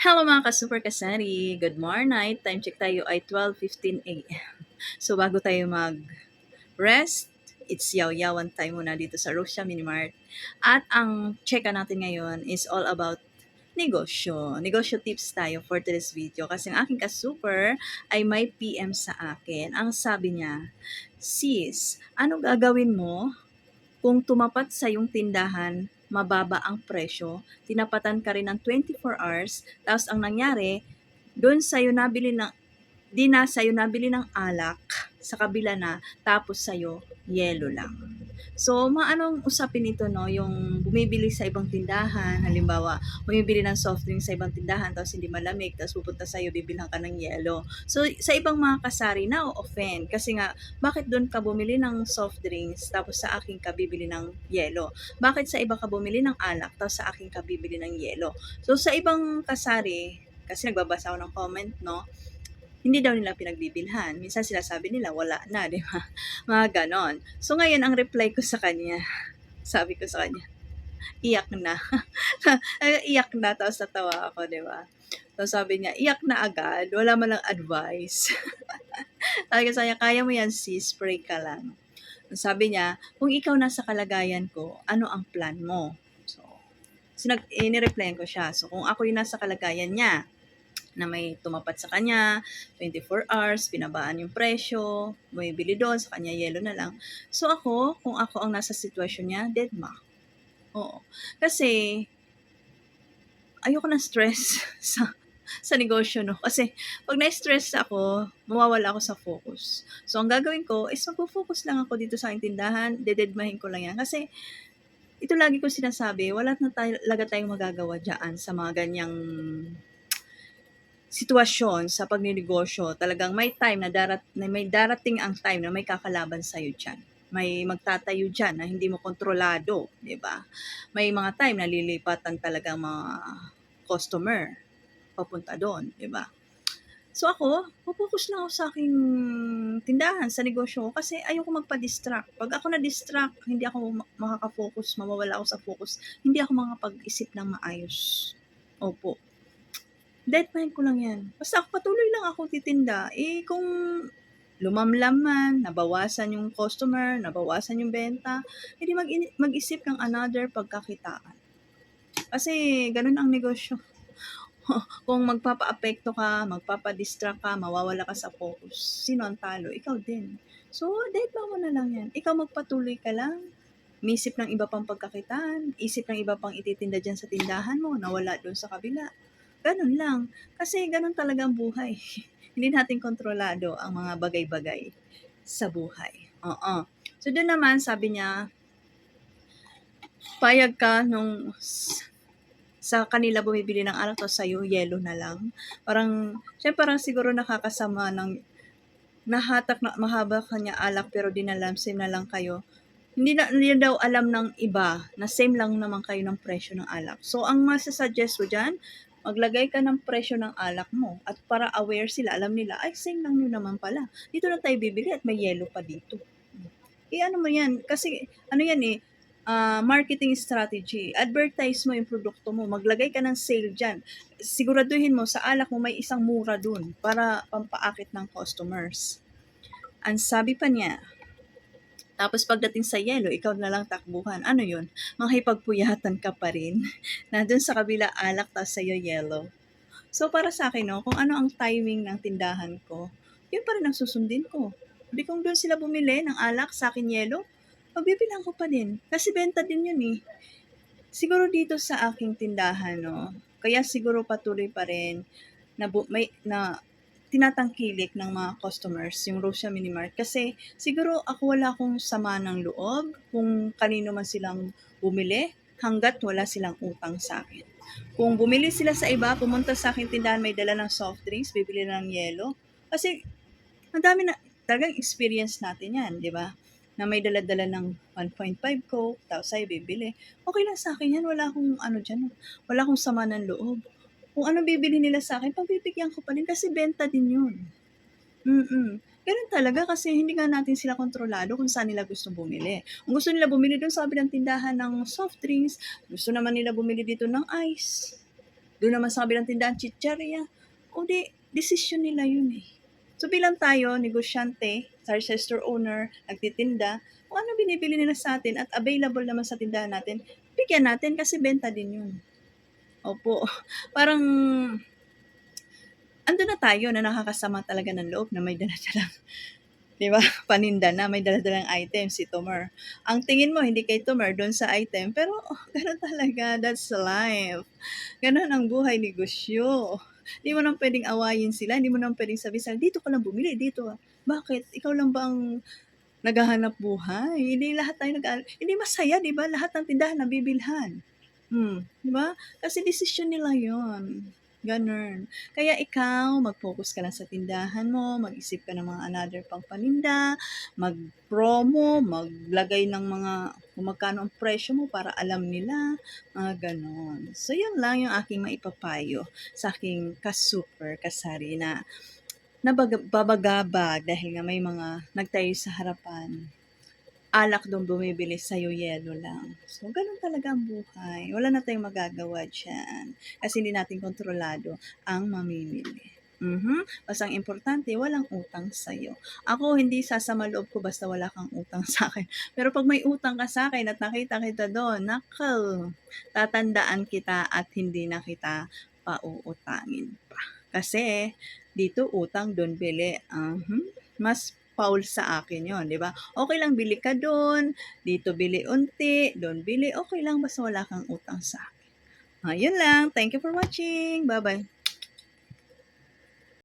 Hello mga ka-super kasari! Good morning! Time check tayo ay 12.15 a.m. So bago tayo mag-rest, it's yaw-yawan time muna dito sa Rosia Minimart. At ang checka natin ngayon is all about negosyo. Negosyo tips tayo for today's video kasi ang aking ka-super ay may PM sa akin. Ang sabi niya, Sis, ano gagawin mo kung tumapat sa yung tindahan mababa ang presyo, tinapatan ka rin ng 24 hours, tapos ang nangyari, doon sa'yo nabili ng, di na sa'yo nabili ng alak, sa kabila na, tapos sa'yo, yelo lang. So, maanong usapin ito, no? Yung bumibili sa ibang tindahan, halimbawa, bumibili ng soft drink sa ibang tindahan, tapos hindi malamig, tapos pupunta sa'yo, bibilhan ka ng yelo. So, sa ibang mga kasari, na offend Kasi nga, bakit doon ka bumili ng soft drinks, tapos sa akin ka bibili ng yelo? Bakit sa iba ka bumili ng alak, tapos sa akin ka bibili ng yelo? So, sa ibang kasari, kasi nagbabasa ako ng comment, no? Hindi daw nila pinagbibilhan. Minsan sila sabi nila, wala na, di ba? Mga ganon. So ngayon, ang reply ko sa kanya, sabi ko sa kanya, iyak na. iyak na, tapos natawa ako, di ba? So sabi niya, iyak na agad, wala man lang advice. sabi ko sa kanya, kaya mo yan sis, pray ka lang. Sabi niya, kung ikaw nasa kalagayan ko, ano ang plan mo? So, sinag, inireplyan ko siya. So, kung ako yung nasa kalagayan niya, na may tumapat sa kanya, 24 hours, pinabaan yung presyo, bumibili doon, sa kanya yelo na lang. So ako, kung ako ang nasa sitwasyon niya, dead ma. Oo. Kasi, ayoko na stress sa sa negosyo, no? Kasi, pag na-stress ako, mawawala ako sa focus. So, ang gagawin ko is magpo-focus lang ako dito sa aking tindahan, dededmahin ko lang yan. Kasi, ito lagi ko sinasabi, wala na talaga tayong magagawa dyan sa mga ganyang sitwasyon sa pagninegosyo, talagang may time na, darat, na may darating ang time na may kakalaban sa iyo diyan. May magtatayo diyan na hindi mo kontrolado, 'di ba? May mga time na lilipatan talaga mga customer papunta doon, 'di ba? So ako, pupokus lang ako sa aking tindahan, sa negosyo ko kasi ayoko magpa-distract. Pag ako na-distract, hindi ako makaka-focus, mawawala ako sa focus, hindi ako makapag-isip ng maayos. Opo. Deadline ko lang yan. Basta ako patuloy lang ako titinda. Eh, kung lumamlam man, nabawasan yung customer, nabawasan yung benta, hindi mag mag-isip ng another pagkakitaan. Kasi ganun ang negosyo. kung magpapa-apekto ka, magpapa-distract ka, mawawala ka sa focus, sino ang talo? Ikaw din. So, deadline mo na lang yan. Ikaw magpatuloy ka lang, Misip ng iba pang pagkakitaan, isip ng iba pang ititinda dyan sa tindahan mo, nawala doon sa kabila. Ganun lang. Kasi ganun talaga ang buhay. Hindi natin kontrolado ang mga bagay-bagay sa buhay. Oo. So, doon naman, sabi niya, payag ka nung sa kanila bumibili ng alak to sa'yo, yellow na lang. Parang, syempre parang siguro nakakasama ng nahatak na mahaba kanya alak pero dinalam same na lang kayo. Hindi na, hindi daw alam ng iba na same lang naman kayo ng presyo ng alak. So, ang masasuggest ko dyan, maglagay ka ng presyo ng alak mo at para aware sila, alam nila, ay, same lang yun naman pala. Dito na tayo bibili at may yellow pa dito. Eh, ano mo yan? Kasi, ano yan eh, uh, marketing strategy. Advertise mo yung produkto mo. Maglagay ka ng sale dyan. Siguraduhin mo sa alak mo may isang mura dun para pampaakit ng customers. Ang sabi pa niya, tapos pagdating sa yellow, ikaw na lang takbuhan. Ano yun? Makipagpuyatan ka pa rin. Nandun sa kabila alak, tapos sa'yo yellow. So para sa akin, no, kung ano ang timing ng tindahan ko, yun pa rin ang susundin ko. Hindi kung doon sila bumili ng alak sa akin yellow, magbibilang ko pa din. Kasi benta din yun eh. Siguro dito sa aking tindahan, no, kaya siguro patuloy pa rin na, bu- may, na tinatangkilik ng mga customers yung Rosia Minimart kasi siguro ako wala akong sama ng loob kung kanino man silang bumili hanggat wala silang utang sa akin. Kung bumili sila sa iba, pumunta sa akin tindahan, may dala ng soft drinks, bibili ng yelo. Kasi, ang dami na, talagang experience natin yan, di ba? Na may dala-dala ng 1.5 Coke, tapos ay bibili. Okay lang sa akin yan, wala akong ano dyan, wala akong sama ng loob kung ano bibili nila sa akin, pagbibigyan ko pa rin kasi benta din yun. Mm-mm. Ganun talaga kasi hindi nga natin sila kontrolado kung saan nila gusto bumili. Kung gusto nila bumili doon sa ng tindahan ng soft drinks, gusto naman nila bumili dito ng ice. Doon naman sa kabilang tindahan, chicharia. O di, desisyon nila yun eh. So bilang tayo, negosyante, sorry, sa store owner, nagtitinda, kung ano binibili nila sa atin at available naman sa tindahan natin, bigyan natin kasi benta din yun. Opo. Parang, ando na tayo na nakakasama talaga ng loob na may dala-dalang, di ba, paninda na, may dala-dalang item si Tomer. Ang tingin mo, hindi kay Tomer doon sa item, pero oh, ganun talaga, that's life. Ganun ang buhay negosyo. Hindi mo nang pwedeng awayin sila, hindi mo nang pwedeng sabihin sila, dito ka lang bumili, dito. ah." Bakit? Ikaw lang ba ang naghahanap buhay? Hindi lahat tayo nag Hindi masaya, di ba? Lahat ng tindahan nabibilhan. Hmm, di ba? Kasi desisyon nila yon Ganun. Kaya ikaw, mag-focus ka lang sa tindahan mo, mag-isip ka ng mga another pang paninda, mag-promo, maglagay ng mga kung magkano ang presyo mo para alam nila, mga ganon. So, yun lang yung aking maipapayo sa aking ka-super kasari na nababagabag dahil nga may mga nagtayo sa harapan. Alak doon bumibili sa'yo, yelo lang. So, ganun talaga ang buhay. Wala na tayong magagawa dyan. Kasi hindi natin kontrolado ang mamimili. Mhm. Basta ang importante, walang utang sa'yo. Ako, hindi sasama loob ko basta wala kang utang sa akin. Pero pag may utang ka sa akin at nakita kita doon, nakal, tatandaan kita at hindi na kita pauutangin pa. Kasi, dito utang, doon bili. Mhm. Mas foul sa akin yon di ba? Okay lang bili ka doon, dito bili unti, doon bili, okay lang basta wala kang utang sa akin. Ah, yun lang. Thank you for watching. Bye-bye.